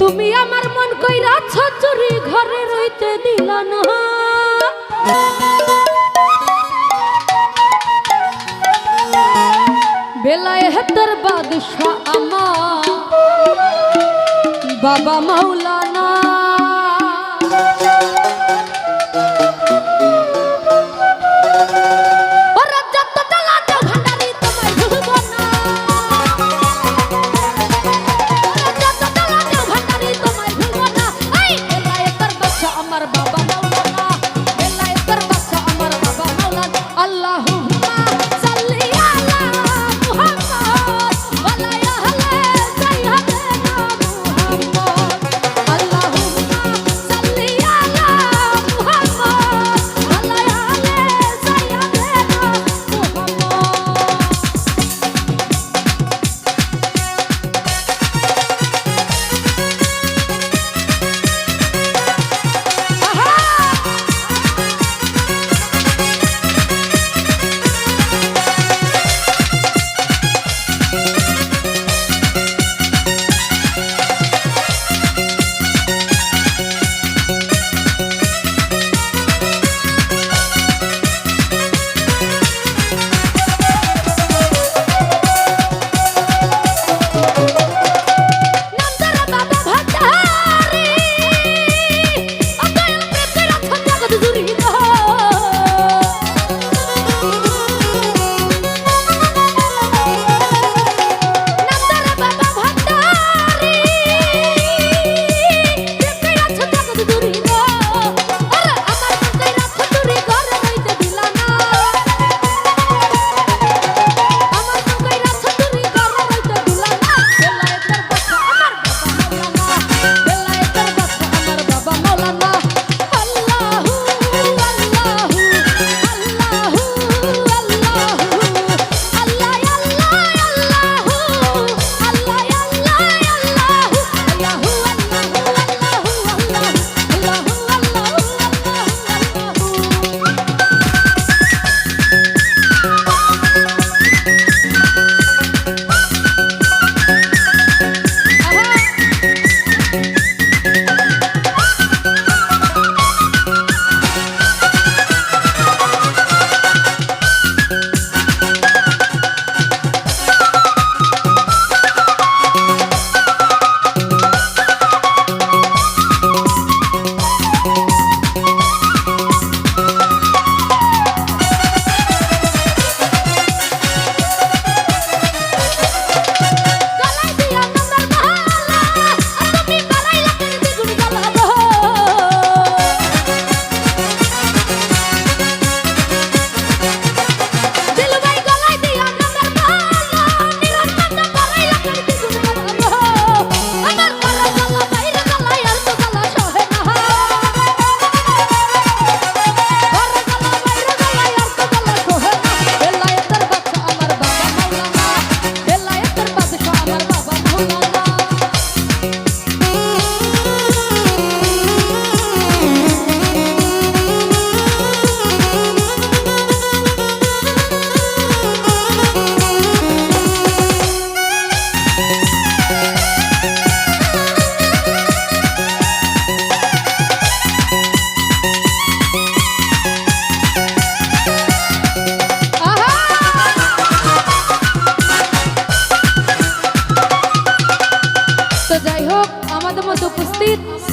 তুমি আমার মন কইরা চুরি ঘরে রইতে দিল না। বেলায় হেতর বাদশাহ আমার, বাবা মাওলানা।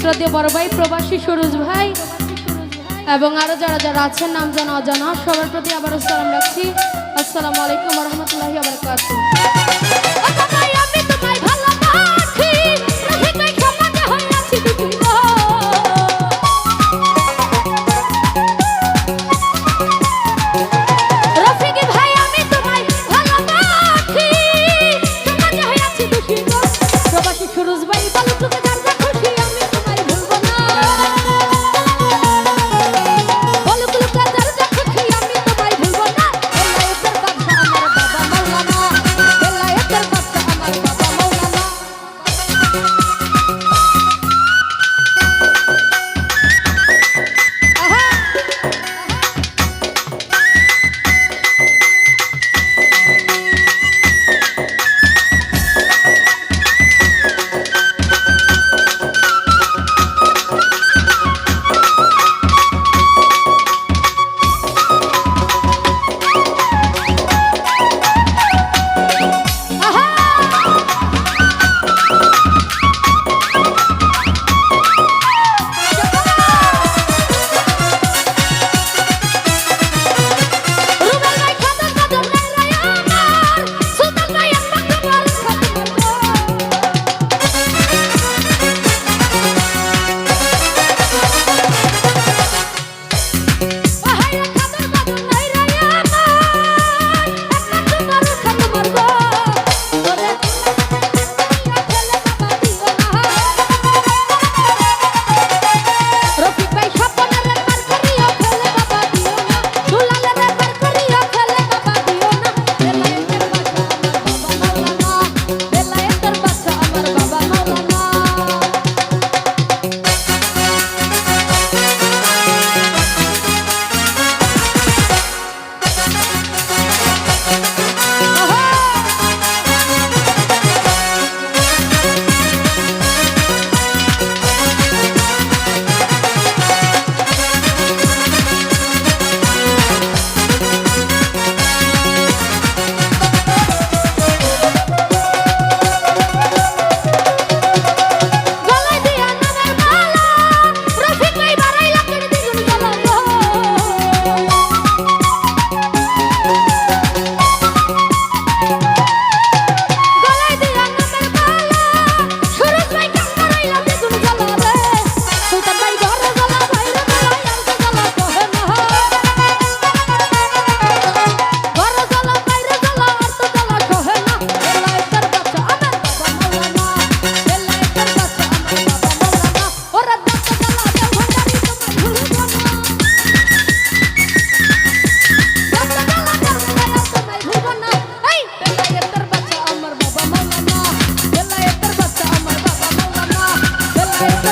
শ্রদ্ধে বড় ভাই, প্রবাসী সুরজ ভাই এবং আরও যারা যারা আছেন, নাম জানা অজানা, সবার প্রতি আবারও সালাম রাখছি। আসসালামু আলাইকুম রহমতুল্লাহি আবরকাত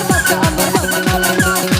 আমার বাচ্চা আমার বাচ্চা